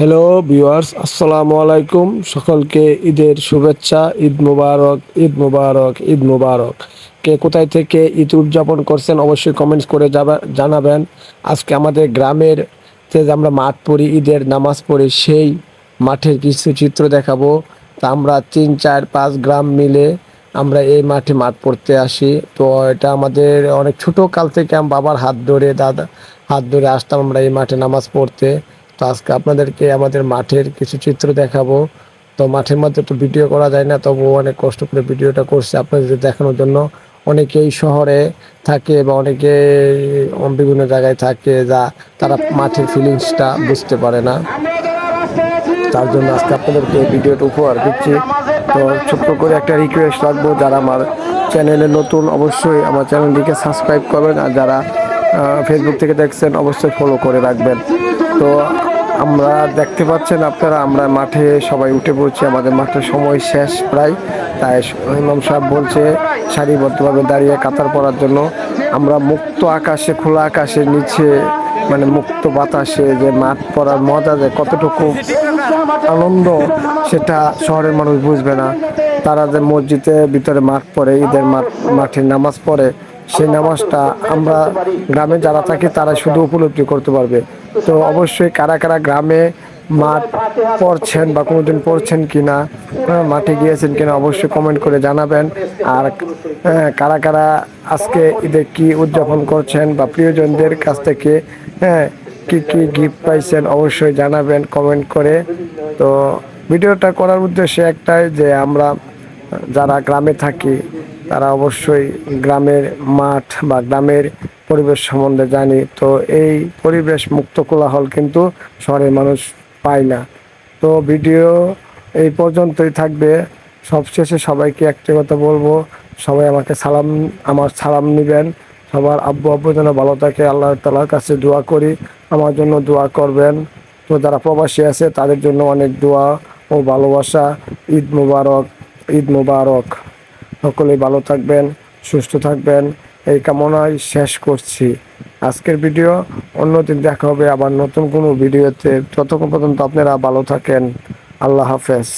Hello viewers আসসালামু আলাইকুম সকলকে ঈদের শুভেচ্ছা, ঈদ মুবারক ঈদ মুবারক ঈদ মুবারক। কে কোথায় থেকে ঈদ উদযাপন করছেন অবশ্যই কমেন্টস করে জানাবেন। আজকে আমাদের গ্রামের যে আমরা মাঠ পড়ি, ঈদের নামাজ পড়ি সেই মাঠের কিছু চিত্র দেখাবো। তা আমরা তিন, চার, পাঁচ গ্রাম মিলে আমরা এই মাঠে মাঠ পড়তে আসি। তো এটা আমাদের অনেক ছোটো কাল থেকে আমি বাবার হাত ধরে, দাদা হাত ধরে আসতাম আমরা এই মাঠে নামাজ পড়তে। তো আজকে আপনাদেরকে আমাদের মাঠের কিছু চিত্র দেখাবো। তো মাঠের মধ্যে তো ভিডিও করা যায় না তবুও অনেক কষ্ট করে ভিডিওটা করছে আপনাদের দেখানোর জন্য। অনেকেই শহরে থাকে বা অনেকে বিভিন্ন জায়গায় থাকে যা তারা মাঠের ফিলিংসটা বুঝতে পারে না। তার জন্য আজকে আপনাদেরকে ভিডিওটা উপহার দিচ্ছি। তো ছোট্ট করে একটা রিকোয়েস্ট রাখব, যারা আমার চ্যানেলে নতুন, অবশ্যই আমার চ্যানেলটিকে সাবস্ক্রাইব করবেন। আর যারা ফেসবুক থেকে দেখছেন, অবশ্যই ফলো করে রাখবেন। তো আমরা দেখতে পাচ্ছেন আপনারা, আমরা মাঠে সবাই উঠে পড়ছি, আমাদের মাঠের সময় শেষ প্রায়। তাই ইমাম সাহেব বলছে, সারিবদ্ধভাবে দাঁড়িয়ে কাতার পড়ার জন্য। আমরা মুক্ত আকাশে, খোলা আকাশের নিচে মানে মুক্ত বাতাসে যে মাঠ পড়ার মজা যে কতটুকু আনন্দ, সেটা শহরের মানুষ বুঝবে না। তারা যে মসজিদের ভিতরে মাঠ পড়ে ঈদের মাঠ মাঠে নামাজ পড়ে, সেই নামাজটা আমরা গ্রামে যারা থাকি তারা শুধু উপলব্ধি করতে পারবে। তো অবশ্যই কারা কারা গ্রামে মাঠ পড়ছেন বা কোনোদিন পড়ছেন কিনা হ্যাঁ, মাঠে গিয়েছেন কিনা অবশ্যই কমেন্ট করে জানাবেন। আর হ্যাঁ, কারা কারা আজকে ঈদে কি উদযাপন করছেন বা প্রিয়জনদের কাছ থেকে হ্যাঁ কী কী গিফট পাইছেন অবশ্যই জানাবেন কমেন্ট করে। তো ভিডিওটা করার উদ্দেশ্যে একটাই যে আমরা যারা গ্রামে থাকি তারা অবশ্যই গ্রামের মাঠ বা গ্রামের পরিবেশ সম্বন্ধে জানি। তো এই পরিবেশ মুক্ত কোলাহল কিন্তু শহরের মানুষ পায় না। তো ভিডিও এই পর্যন্তই থাকবে। সবশেষে সবাইকে একটি কথা বলব, সবাই আমাকে সালাম, আমার সালাম নেবেন। সবার আব্বু আব্বু যেন ভালো থাকে, আল্লাহ তালার কাছে দোয়া করি, আমার জন্য দোয়া করবেন। তো যারা প্রবাসী আছে, তাদের জন্য অনেক দোয়া ও ভালোবাসা। ঈদ মুবারক ঈদ মুবারক। সকলেই ভালো থাকবেন, সুস্থ থাকবেন। এই কামনায় শেষ করছি। আজকের ভিডিও অন্যদিন দেখা হবে, আবার নতুন কোনো ভিডিওতে। ততক্ষণ পর্যন্ত আপনারা ভালো থাকেন। আল্লাহ হাফেজ।